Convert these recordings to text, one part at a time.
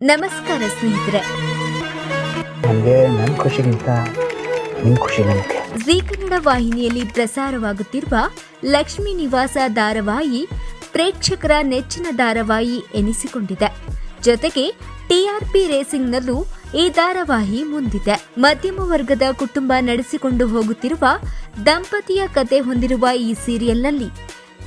ನಮಸ್ಕಾರ ಸ್ನೇಹಿತರೆ. ನನಗೆ ನನ್ನ ಖುಷಿಗಿಂತ ನಿಮ್ಮ ಖುಷಿ ನನಗೆ. ಜಿ ಕನ್ನಡ ವಾಹಿನಿಯಲ್ಲಿ ಪ್ರಸಾರವಾಗುತ್ತಿರುವ ಲಕ್ಷ್ಮೀ ನಿವಾಸ ಧಾರಾವಾಹಿ ಪ್ರೇಕ್ಷಕರ ನೆಚ್ಚಿನ ಧಾರಾವಾಹಿ ಎನಿಸಿಕೊಂಡಿದೆ. ಜೊತೆಗೆ ಟಿಆರ್ಪಿ ರೇಸಿಂಗ್ನಲ್ಲೂ ಈ ಧಾರಾವಾಹಿ ಮುಂದಿದೆ. ಮಧ್ಯಮ ವರ್ಗದ ಕುಟುಂಬ ನಡೆಸಿಕೊಂಡು ಹೋಗುತ್ತಿರುವ ದಂಪತಿಯ ಕತೆ ಹೊಂದಿರುವ ಈ ಸೀರಿಯಲ್ನಲ್ಲಿ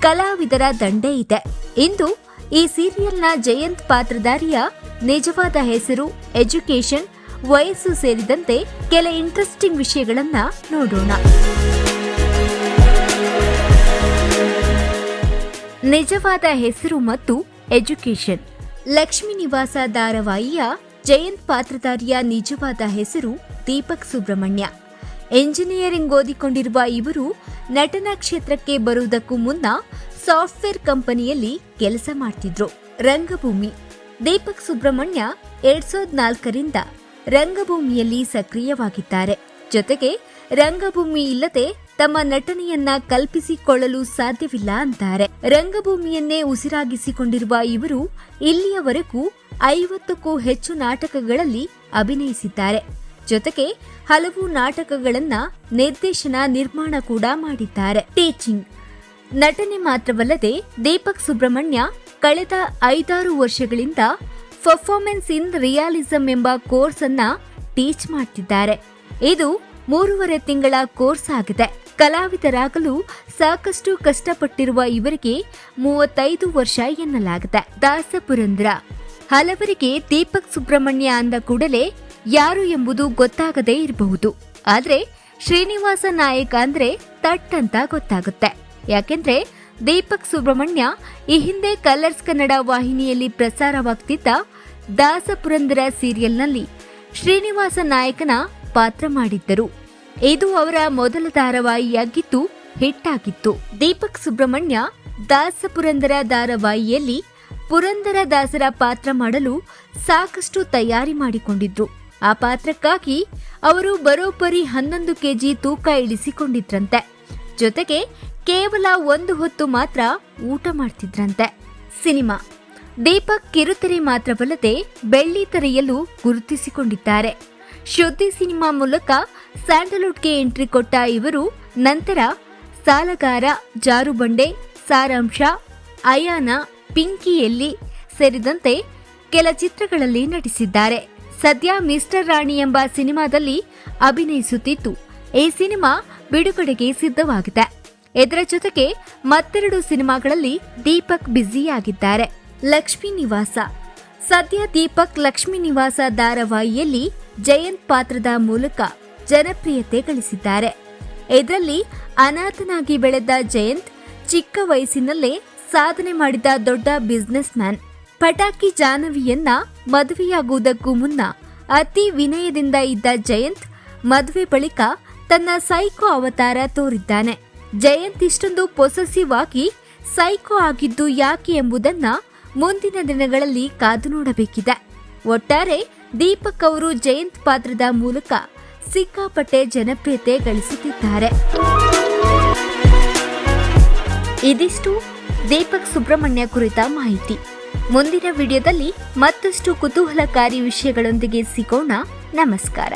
ಕಲಾವಿದರ ದಂಡೆ ಇದೆ. ಇಂದು ಈ ಸೀರಿಯಲ್ನ ಜಯಂತ್ ಪಾತ್ರಧಾರಿಯ ನಿಜವಾದ ಹೆಸರು ಎಜುಕೇಶನ್ ವಯಸ್ಸು ಸೇರಿದಂತೆ ಕೆಲ ಇಂಟ್ರೆಸ್ಟಿಂಗ್ ವಿಷಯಗಳನ್ನ ನೋಡೋಣ. ನಿಜವಾದ ಹೆಸರು ಮತ್ತು ಎಜುಕೇಶನ್ ಲಕ್ಷ್ಮೀ ನಿವಾಸ ಧಾರಾವಾಹಿಯ ಜಯಂತ್ ಪಾತ್ರಧಾರಿಯ ನಿಜವಾದ ಹೆಸರು ದೀಪಕ್ ಸುಬ್ರಹ್ಮಣ್ಯ. ಎಂಜಿನಿಯರಿಂಗ್ ಓದಿಕೊಂಡಿರುವ ಇವರು ನಟನಾ ಕ್ಷೇತ್ರಕ್ಕೆ ಬರುವುದಕ್ಕೂ ಮುನ್ನ ಸಾಫ್ಟ್ವೇರ್ ಕಂಪನಿಯಲ್ಲಿ ಕೆಲಸ ಮಾಡ್ತಿದ್ರು. ರಂಗಭೂಮಿ. ದೀಪಕ್ ಸುಬ್ರಹ್ಮಣ್ಯ ಎರಡ್ ಸಾವಿರದ ನಾಲ್ಕರಿಂದ ರಂಗಭೂಮಿಯಲ್ಲಿ ಸಕ್ರಿಯವಾಗಿದ್ದಾರೆ. ಜೊತೆಗೆ ರಂಗಭೂಮಿ ಇಲ್ಲದೆ ತಮ್ಮ ನಟನೆಯನ್ನ ಕಲ್ಪಿಸಿಕೊಳ್ಳಲು ಸಾಧ್ಯವಿಲ್ಲ ಅಂತಾರೆ. ರಂಗಭೂಮಿಯನ್ನೇ ಉಸಿರಾಗಿಸಿಕೊಂಡಿರುವ ಇವರು ಇಲ್ಲಿಯವರೆಗೂ ಐವತ್ತಕ್ಕೂ ಹೆಚ್ಚು ನಾಟಕಗಳಲ್ಲಿ ಅಭಿನಯಿಸಿದ್ದಾರೆ. ಜೊತೆಗೆ ಹಲವು ನಾಟಕಗಳನ್ನ ನಿರ್ದೇಶನ ನಿರ್ಮಾಣ ಕೂಡ ಮಾಡಿದ್ದಾರೆ. ಟೀಚಿಂಗ್. ನಟನೆ ಮಾತ್ರವಲ್ಲದೆ ದೀಪಕ್ ಸುಬ್ರಹ್ಮಣ್ಯ ಕಳೆದ ಐದಾರು ವರ್ಷಗಳಿಂದ ಪರ್ಫಾರ್ಮೆನ್ಸ್ ಇನ್ ರಿಯಾಲಿಸಂ ಎಂಬ ಕೋರ್ಸ್ ಅನ್ನ ಟೀಚ್ ಮಾಡ್ತಿದ್ದಾರೆ. ಇದು ಮೂರುವರೆ ತಿಂಗಳ ಕೋರ್ಸ್ ಆಗಿದೆ. ಕಲಾವಿದರಾಗಲು ಸಾಕಷ್ಟು ಕಷ್ಟಪಟ್ಟಿರುವ ಇವರಿಗೆ ಮೂವತ್ತೈದು ವರ್ಷ ಎನ್ನಲಾಗಿದೆ. ದಾಸಪುರಂದ್ರ. ಹಲವರಿಗೆ ದೀಪಕ್ ಸುಬ್ರಹ್ಮಣ್ಯ ಅಂದ ಕೂಡಲೇ ಯಾರು ಎಂಬುದು ಗೊತ್ತಾಗದೇ ಇರಬಹುದು. ಆದ್ರೆ ಶ್ರೀನಿವಾಸ ನಾಯಕ ಅಂದ್ರೆ ತಟ್ ಅಂತ ಗೊತ್ತಾಗುತ್ತೆ. ಯಾಕೆಂದ್ರೆ ದೀಪಕ್ ಸುಬ್ರಹ್ಮಣ್ಯ ಈ ಹಿಂದೆ ಕಲರ್ಸ್ ಕನ್ನಡ ವಾಹಿನಿಯಲ್ಲಿ ಪ್ರಸಾರವಾಗ್ತಿದ್ದ ದಾಸಪುರಂದರ ಸೀರಿಯಲ್ನಲ್ಲಿ ಶ್ರೀನಿವಾಸ ನಾಯಕನ ಪಾತ್ರ ಮಾಡಿದ್ದರು. ಇದು ಅವರ ಮೊದಲ ಧಾರಾವಾಹಿಯಾಗಿದ್ದು ಹಿಟ್ ಆಗಿತ್ತು ದೀಪಕ್ ಸುಬ್ರಹ್ಮಣ್ಯ ದಾಸಪುರಂದರ ಧಾರಾವಾಹಿಯಲ್ಲಿ ಪುರಂದರ ದಾಸರ ಪಾತ್ರ ಮಾಡಲು ಸಾಕಷ್ಟು ತಯಾರಿ ಮಾಡಿಕೊಂಡಿದ್ರು. ಆ ಪಾತ್ರಕ್ಕಾಗಿ ಅವರು ಬರೋಬ್ಬರಿ ಹನ್ನೊಂದು ಕೆಜಿ ತೂಕ ಇಳಿಸಿಕೊಂಡಿದ್ರಂತೆ. ಜೊತೆಗೆ ಕೇವಲ ಒಂದು ಹೊತ್ತು ಮಾತ್ರ ಊಟ ಮಾಡ್ತಿದ್ರಂತೆ. ಸಿನಿಮಾ. ದೀಪಕ್ ಕಿರುತೆರೆ ಮಾತ್ರವಲ್ಲದೆ ಬೆಳ್ಳಿ ತೆರೆಯಲ್ಲೂ ಗುರುತಿಸಿಕೊಂಡಿದ್ದಾರೆ. ಶುದ್ಧಿ ಸಿನಿಮಾ ಮೂಲಕ ಸ್ಯಾಂಡಲ್ವುಡ್ಗೆ ಎಂಟ್ರಿ ಕೊಟ್ಟ ಇವರು ನಂತರ ಸಾಲಗಾರ ಜಾರುಬಂಡೆ ಸಾರಾಂಶ, ಅಯಾನ ಪಿಂಕಿಯಲ್ಲಿ ಸೇರಿದಂತೆ ಕೆಲ ಚಿತ್ರಗಳಲ್ಲಿ ನಟಿಸಿದ್ದಾರೆ. ಸದ್ಯ ಮಿಸ್ಟರ್ ರಾಣಿ ಎಂಬ ಸಿನಿಮಾದಲ್ಲಿ ಅಭಿನಯಿಸುತ್ತಿದ್ದು, ಈ ಸಿನಿಮಾ ಬಿಡುಗಡೆಗೆ ಸಿದ್ಧವಾಗಿದೆ. ಇದರ ಜೊತೆಗೆ ಮತ್ತೆರಡು ಸಿನಿಮಾಗಳಲ್ಲಿ ದೀಪಕ್ ಬ್ಯುಸಿಯಾಗಿದ್ದಾರೆ. ಲಕ್ಷ್ಮೀ ನಿವಾಸ. ಸದ್ಯ ದೀಪಕ್ ಲಕ್ಷ್ಮೀ ನಿವಾಸ ಧಾರಾವಾಹಿಯಲ್ಲಿ ಜಯಂತ್ ಪಾತ್ರದ ಮೂಲಕ ಜನಪ್ರಿಯತೆ ಗಳಿಸಿದ್ದಾರೆ. ಇದರಲ್ಲಿ ಅನಾಥನಾಗಿ ಬೆಳೆದ ಜಯಂತ್ ಚಿಕ್ಕ ವಯಸ್ಸಿನಲ್ಲೇ ಸಾಧನೆ ಮಾಡಿದ ದೊಡ್ಡ ಬಿಸ್ನೆಸ್ ಮ್ಯಾನ್ ಪಟಾಕಿ ಜಾಹ್ನವಿಯನ್ನ ಮದುವೆಯಾಗುವುದಕ್ಕೂ ಮುನ್ನ ಅತಿ ವಿನಯದಿಂದ ಇದ್ದ ಜಯಂತ್ ಮದುವೆ ಬಳಿಕ ತನ್ನ ಸೈಕೋ ಅವತಾರ ತೋರಿದ್ದಾನೆ. ಜಯಂತ್ ಇಷ್ಟೊಂದು ಪೊಸೆಸಿವ್ ಆಗಿ ಸೈಕೋ ಆಗಿದ್ದು ಯಾಕೆ ಎಂಬುದನ್ನ ಮುಂದಿನ ದಿನಗಳಲ್ಲಿ ಕಾದು ನೋಡಬೇಕಿದೆ. ಒಟ್ಟಾರೆ ದೀಪಕ್ ಅವರು ಜಯಂತ್ ಪಾತ್ರದ ಮೂಲಕ ಸಿಕ್ಕಾಪಟ್ಟೆ ಜನಪ್ರಿಯತೆ ಗಳಿಸುತ್ತಿದ್ದಾರೆ. ಇದಿಷ್ಟು ದೀಪಕ್ ಸುಬ್ರಹ್ಮಣ್ಯ ಕುರಿತ ಮಾಹಿತಿ. ಮುಂದಿನ ವಿಡಿಯೋದಲ್ಲಿ ಮತ್ತಷ್ಟು ಕುತೂಹಲಕಾರಿ ವಿಷಯಗಳೊಂದಿಗೆ ಸಿಗೋಣ. ನಮಸ್ಕಾರ.